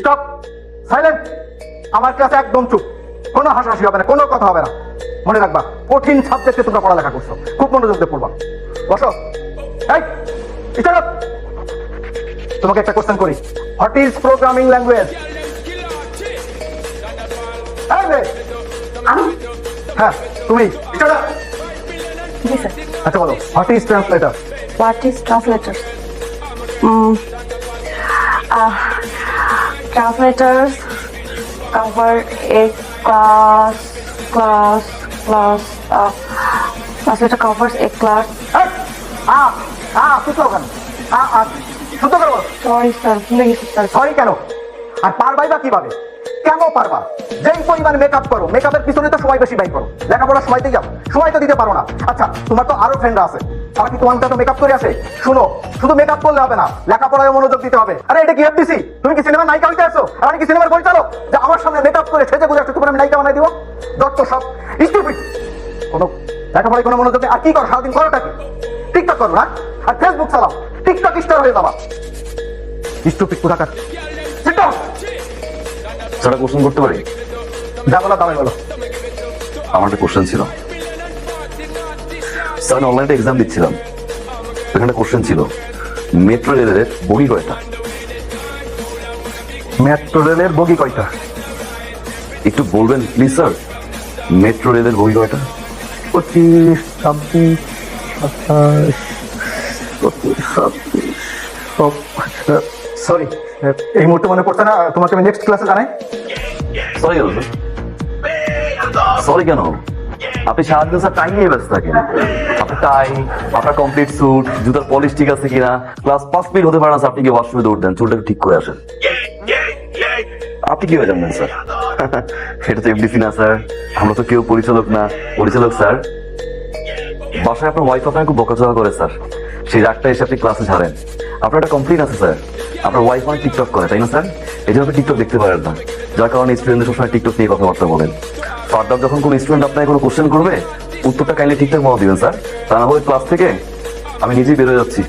Stop. Silent. আমার ক্লাসে একদম চুপ। কোনো হাসাহাসি হবে না কোনো কথা হবে না। মনে রাখবা কঠিন সাবজেক্টে তোমরা পড়ালেখা করছ। খুব মনোযোগ দিয়ে পড়বা। বসো। এই তোমাকে একটা কোশ্চেন করি। হোয়াট ইজ প্রোগ্রামিং ল্যাঙ্গুয়েজ হ্যাঁ তুমি! আচ্ছা বলো what is translator what is translator translators cover a class class class uh, translator covers a class. sorry sir ভুলে স্যার সরি কেন? আর পারবাই বা কীভাবে? কেন পারবা? যেই পরিমাণ মেকআপ করো মেকআপের পিছনে তো সময় বেশি ব্যয় করো। লেখাপড়ার সময় দিয়ে যাও। সময় তো দিতে পারো না। আচ্ছা তোমার তো আরও ফ্রেন্ডরা আছে। তারা কি তোমার মতো মেকআপ করে আসে শুনো শুধু মেকআপ করলে হবে না লেখাপড়ায় মনোযোগ দিতে হবে। আরে এটা কি এফডিসি তুমি কি সিনেমার নায়িকা হইতে আসো আর আমি কি সিনেমার পরিচালক? যে আমার সামনে মেকআপ করে সেজে গুজে তোমার আমি নায়িকা বানাই দিব? দত্ত সব স্টুপিড কোনো লেখাপড়ায় কোনো মনোযোগ নেই। আর কি করো সারাদিন করোটা কি? টিকটক করো না আর ফেসবুক চালাও। টিকটক স্টার হয়ে যাবা। স্টুপিড কোথাকার! স্যার কোশ্চেন করতে পারি? যা বলো তাই বলো। আমার একটা কোশ্চেন ছিল। আমি অনলাইনে এক্সাম দিচ্ছিলাম। এখানে কোশ্চেন ছিল মেট্রো রেলের বগি কয়টা? মেট্রো রেলের বগি কয়টা? একটু বলবেন প্লিজ স্যার মেট্রো রেলের বগি কয়টা? পঁচিশ ছাব্বিশ সাতাশ পঁচিশ ছাব্বিশ সরি এই মুহূর্তে মনে পড়ছে না তোমাকে আমি নেক্সট ক্লাসে জানাই। সরি সরি কেন? আপনি সারাদিন স্যার টাইম নিয়ে ব্যস্ত থাকেন। আপনার টাই আপনার কমপ্লিট স্যুট জুতার পলিশ ঠিক আছে কিনা? ক্লাস পাঁচ মিনিট হতে পারে না আপনি কি ওয়াশরুমে দৌড় দেন, চুলটাকে ঠিক করে আসেন। আপনি কি হয়ে স্যার? সেটা তো না, স্যার। আমরা তো কেউ পরিচালক না। পরিচালক, স্যার। বাসায় আপনার ওয়াইফ আপনাকে খুব বকাচকা করে, স্যার। সেই রাগটা এসে আপনি ক্লাসে ছাড়েন। আপনার একটা কমপ্লেন আছে, স্যার। আপনার ওয়াইফ অনেক টিকটক করে, তাই না, স্যার? এই জন্য আপনি টিকটক দেখতে পারেন না। যার কারণে স্টুডেন্টদের সবসময় টিকটক নিয়ে কথাবার্তা বলেন। ফার্দার যখন কোনো স্টুডেন্ট আপনাকে কোনো কোশ্চেন করবে, উত্তরটা কাইন্ডলি ঠিকঠাক মতো দিবেন স্যার তা না হলে ক্লাস থেকে আমি নিজেই বেরোয় যাচ্ছি।